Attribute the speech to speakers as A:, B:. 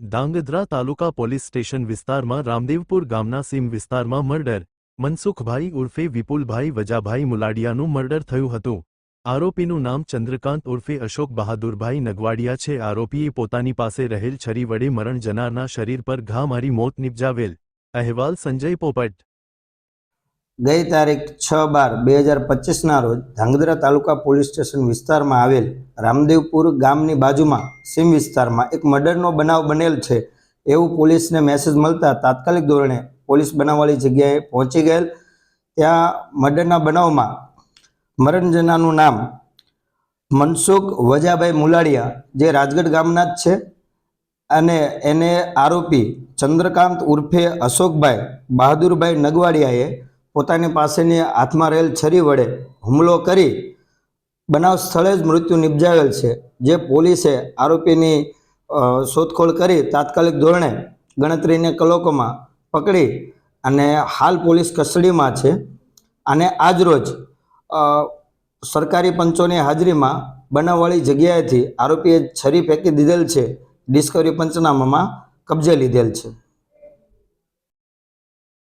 A: ધાંગધ્રા તાલુકા police station વિસ્તારમાં રામદેવપુર ગામના સીમ વિસ્તારમાં મર્ડર. મનસુખભાઈ ઉર્ફે વિપુલભાઈ વજાભાઈ મુલાડિયાનું મર્ડર થયું હતું. આરોપીનું નામ ચંદ્રકાંત ઉર્ફે અશોક બહાદુરભાઈ નગવાડિયા છે. આરોપીએ પોતાની પાસે રહેલ છરી વડે મરણ જનારના શરીર પર ઘા મારી મોત નિપજાવેલ. અહેવાલ સંજય પોપટ.
B: ગઈ તારીખ છ બાર બે હજાર પચીસના રોજ ધાંગધ્રા તાલુકા પોલીસ સ્ટેશન વિસ્તારમાં આવેલ રામદેવપુર ગામની બાજુમાં સીમ વિસ્તારમાં એક મર્ડરનો બનાવ બનેલ છે. એવું પોલીસને મેસેજ મળતા તાત્કાલિક ધોરણે પોલીસ બનાવવાળી જગ્યાએ પહોંચી ગયેલ. ત્યાં મર્ડરના બનાવમાં મરણજનાનું નામ મનસુખ વજાભાઈ મુલાડિયા, જે રાજગઢ ગામના જ છે, અને એને આરોપી ચંદ્રકાંત ઉર્ફે અશોકભાઈ બહાદુરભાઈ નગવાડિયાએ પોતાની પાસેની હાથમાં રહેલ છરી વડે હુમલો કરી બનાવ સ્થળે જ મૃત્યુ નિપજાવેલ છે, જે પોલીસે આરોપીની શોધખોળ કરી તાત્કાલિક ધોરણે ગણતરીને કલાકોમાં પકડી અને હાલ પોલીસ કસ્ટડીમાં છે અને આજરોજ સરકારી પંચોની હાજરીમાં બનાવવાળી જગ્યાએથી આરોપીએ છરી ફેંકી દીધેલ છે, ડિસ્કવરી પંચનામામાં કબજે લીધેલ છે.